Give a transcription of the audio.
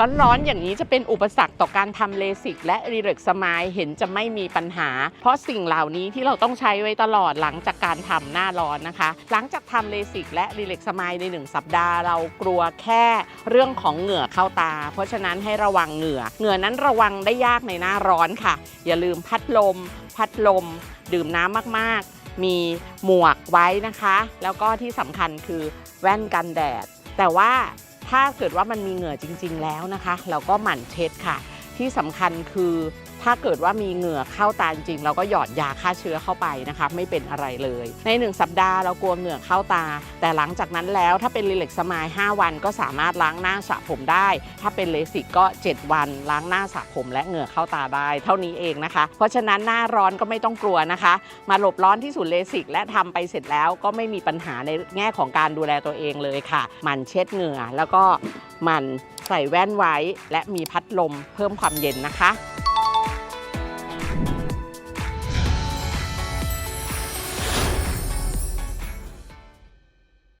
ร้อนๆ อย่างนี้จะเป็นอุปสรรคต่อการทำเลสิกและรีเล็กสมายเห็นจะไม่มีปัญหา เพราะสิ่งเหล่านี้ที่เราต้องใช้ไว้ตลอดหลังจากการทำหน้าร้อนนะคะ หลังจากทำเลสิกและรีเล็กสมายใน 1 สัปดาห์เรากลัวแค่เรื่องของเหงื่อเข้าตา เพราะฉะนั้นให้ระวังเหงื่อ เหงื่อนั้นระวังได้ยากในหน้าร้อนค่ะ อย่าลืมพัดลม พัดลม ดื่มน้ำมากๆ มีหมวกไว้นะคะ แล้วก็ที่สำคัญคือแว่นกันแดด แต่ว่า ถ้าเกิดว่ามันมีเหงื่อจริง ๆ แล้วนะคะ เราก็หมั่นเช็ดค่ะ ที่สำคัญคือถ้าเกิดว่ามีเหงื่อเข้าตาจริงเราก็หยอดยาฆ่าเชื้อเข้าไปนะคะไม่เป็นอะไรเลย ใน 1 สัปดาห์เรากลัวเหงื่อเข้าตา แต่หลังจากนั้นแล้วถ้าเป็นรีเล็กสมาย5วันก็สามารถล้างหน้าสระผมได้ ถ้าเป็นเลสิกก็ 7 วัน ล้างหน้าสระผมและเหงื่อเข้าตาได้ เท่านี้เองนะคะ เพราะฉะนั้นหน้าร้อนก็ไม่ต้องกลัวนะคะ มาหลบร้อนที่ศูนย์เลสิกและทำไปเสร็จแล้วก็ไม่มีปัญหาในแง่ของการดูแลตัวเองเลยค่ะหมันเช็ดเหงื่อแล้วก็ มัน ใส่แว่นไว้ และมีพัดลมเพิ่มความเย็นนะคะ